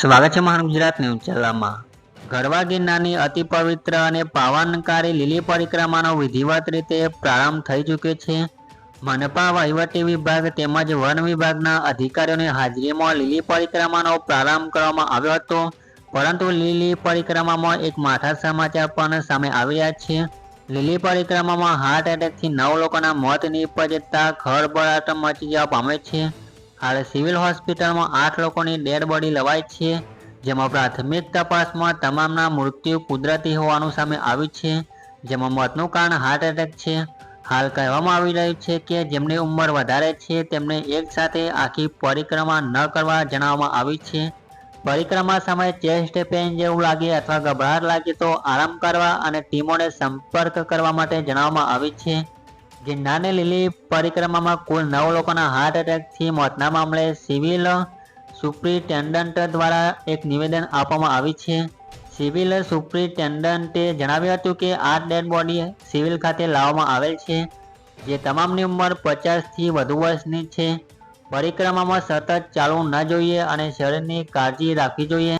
સ્વાગત છે મહાન ગુજરાત ન્યૂઝ ચેનલમાં. ગરવા ગિરનારની અતિ પવિત્ર અને પાવનકારી લીલી પરિક્રમાનો વિધિવત રીતે પ્રારંભ થઈ ચૂક્યો છે. મનપા વહીવટી વિભાગ તેમજ વન વિભાગના અધિકારીઓની હાજરીમાં લીલી પરિક્રમાનો પ્રારંભ કરવામાં આવ્યો હતો. પરંતુ લીલી પરિક્રમામાં એક માઠા સમાચાર પણ સામે આવી રહ્યા છે. લીલી પરિક્રમામાં હાર્ટ એટેકથી નવ લોકોના મોત નીપજતા ખળભળાટ મચી જવા પામે છે. હાલ સિવિલ હોસ્પિટલમાં આઠ લોકોની ડેડ બોડી લવાઈ છે, જેમાં પ્રાથમિક તપાસમાં તમામના મૃત્યુ કુદરતી હોવાનું સામે આવ્યું છે, જેમાં મોતનું કારણ હાર્ટ એટેક છે. હાલ કહેવામાં આવી રહ્યું છે કે જેમની ઉંમર વધારે છે, તેમને એક સાથે આખી પરિક્રમા ન કરવા જણાવવામાં આવી છે. પરિક્રમા સમયે ચેસ્ટ પેઇન જેવું લાગે અથવા ગભરાટ લાગે તો આરામ કરવા અને ટીમોને સંપર્ક કરવા માટે જણાવવામાં આવી છે. ગિરનારની લીલી પરિક્રમામાં કુલ નવ લોકોના હાર્ટ એટેકથી મોતના મામલે સિવિલ સુપ્રિન્ટેન્ડન્ટ દ્વારા એક નિવેદન આપવામાં આવી છે. સિવિલ સુપ્રિન્ટેન્ડન્ટે જણાવ્યું હતું કે આ ડેડ બોડી સિવિલ ખાતે લાવવામાં આવેલ છે, જે તમામની ઉંમર પચાસથી વધુ વર્ષની છે. પરિક્રમામાં સતત ચાલવું ન જોઈએ અને શરીરની કાળજી રાખવી જોઈએ.